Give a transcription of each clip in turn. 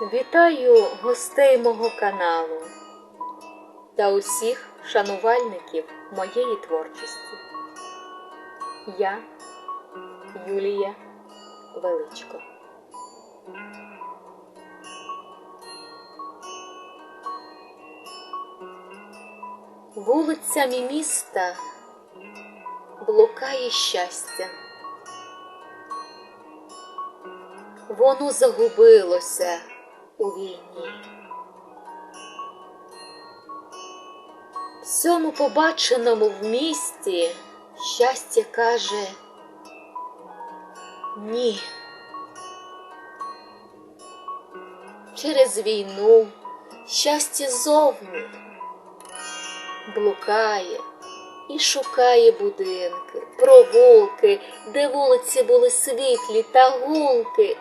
Вітаю гостей мого каналу та усіх шанувальників моєї творчості. Я Юлія Величко. Вулицями міста блукає щастя. Воно загубилося у війні. Всьому побаченому в місті щастя каже ні. Через війну щастя зовні блукає і шукає будинки, провулки, де вулиці були світлі та гулки,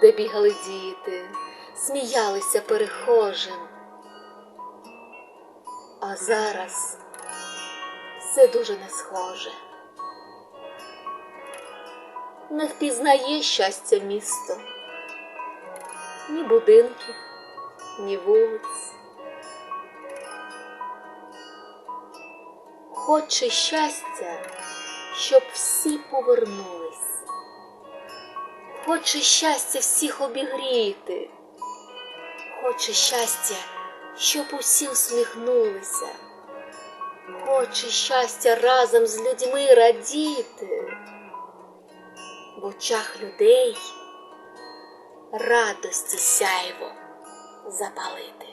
де бігали діти, сміялися перехожим. А зараз все дуже не схоже. Не впізнає щастя місто, ні будинків, ні вулиць. Хоче щастя, щоб всі повернулись. Хоче щастя всіх обігріти. Хоче щастя, щоб усі усміхнулися. Хоче щастя разом з людьми радіти. В очах людей радості сяйво запалити.